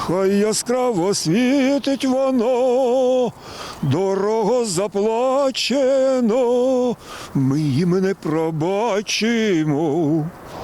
хай яскраво світить воно, дорого заплачено, ми їм не пробачимо.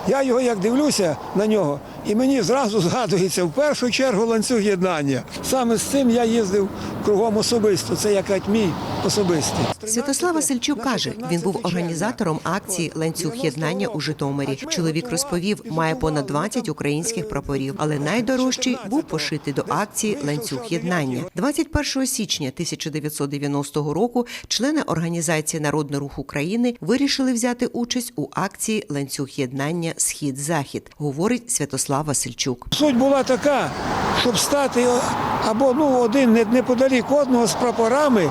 Я його як дивлюся на нього, і мені зразу згадується в першу чергу ланцюг єднання. Саме з цим я їздив кругом особисто. Це як мій особистий. Святослав Васильчук каже, він був організатором акції Ланцюг єднання у Житомирі. Чоловік розповів, має понад 20 українських прапорів, але найдорожчий був пошитий до акції Ланцюг єднання. 21 січня 1990 року члени організації Народний рух України вирішили взяти участь у акції Ланцюг єднання Схід-Захід, говорить Святослав Васильчук. Суть була така, щоб стати або ну один неподалік одного з прапорами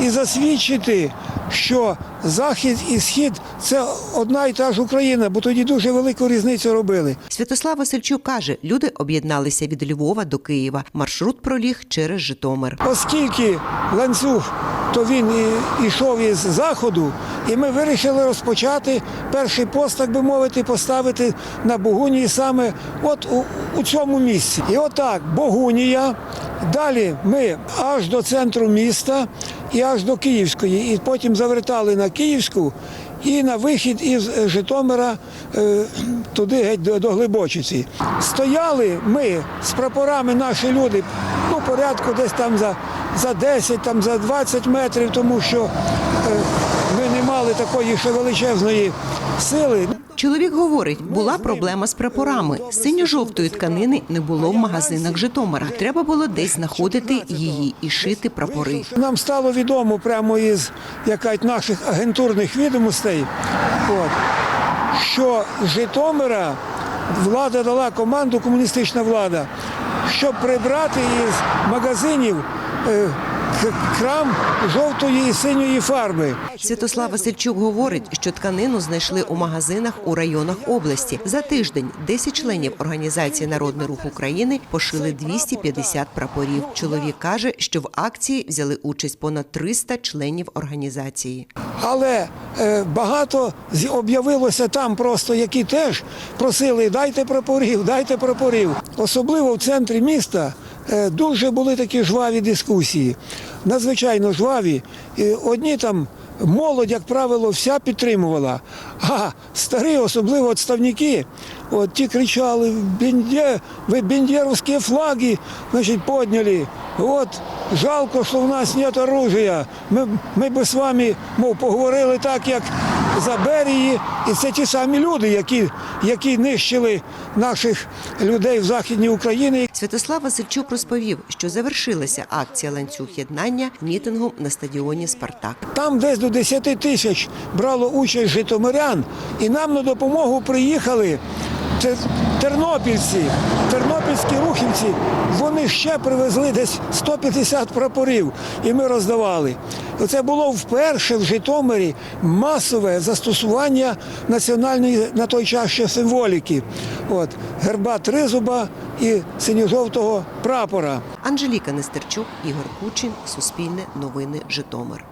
і засвідчити, що захід і схід це одна і та ж Україна, бо тоді дуже велику різницю робили. Святослав Васильчук каже, люди об'єдналися від Львова до Києва. Маршрут проліг через Житомир. Оскільки ланцюг, то він і, йшов із заходу, і ми вирішили розпочати перший пост, так би мовити, поставити на Богунії саме от у, у цьому місці. І отак, Богунія. Далі ми аж до центру міста і аж до Київської. І потім завертали на Київську і на вихід із Житомира е, туди геть до, Глибочиці. Стояли ми з прапорами, наші люди, ну, порядку десь там за, за 10, там, за 20 метрів, тому що ми не мали такої ще величезної сили. Чоловік говорить, була проблема з прапорами. Синьо-жовтої тканини не було в магазинах Житомира. Треба було десь знаходити її і шити прапори. Нам стало відомо прямо із якась наших агентурних відомостей, от, що Житомира влада дала команду, комуністична влада, щоб прибрати із магазинів е, крам жовтої і синьої фарби. Святослав Васильчук говорить, що тканину знайшли у магазинах у районах області. За тиждень 10 членів організації Народний рух України пошили 250 прапорів. Чоловік каже, що в акції взяли участь понад 300 членів організації. Але е, багато об'явилося там просто, які теж просили дайте прапорів, дайте прапорів. Особливо в центрі міста дуже були такі жваві дискусії, надзвичайно жваві. Одні там молодь, як правило, вся підтримувала. А старі, особливо відставники, от ті кричали, «Бендє- ви бендєровські флаги значить, підняли. От жалко, що в нас нет оружия. Ми, ми би з вами, мов, поговорили так, як за її. І це ті самі люди, які, які нищили наших людей в Західній Україні. Святослав Васильчук розповів, що завершилася акція ланцюг єднання мітингом на стадіоні Спартак. Там десь до 10 тисяч брало участь житомирян, і нам на допомогу приїхали тернопільці, тернопільські рухівці. Вони ще привезли десь 150 прапорів, і ми роздавали. Це було вперше в Житомирі масове застосування національної на той час ще символіки. От герба тризуба і синьо-жовтого прапора. Анжеліка Нестерчук, Ігор Кучин, Суспільне новини, Житомир.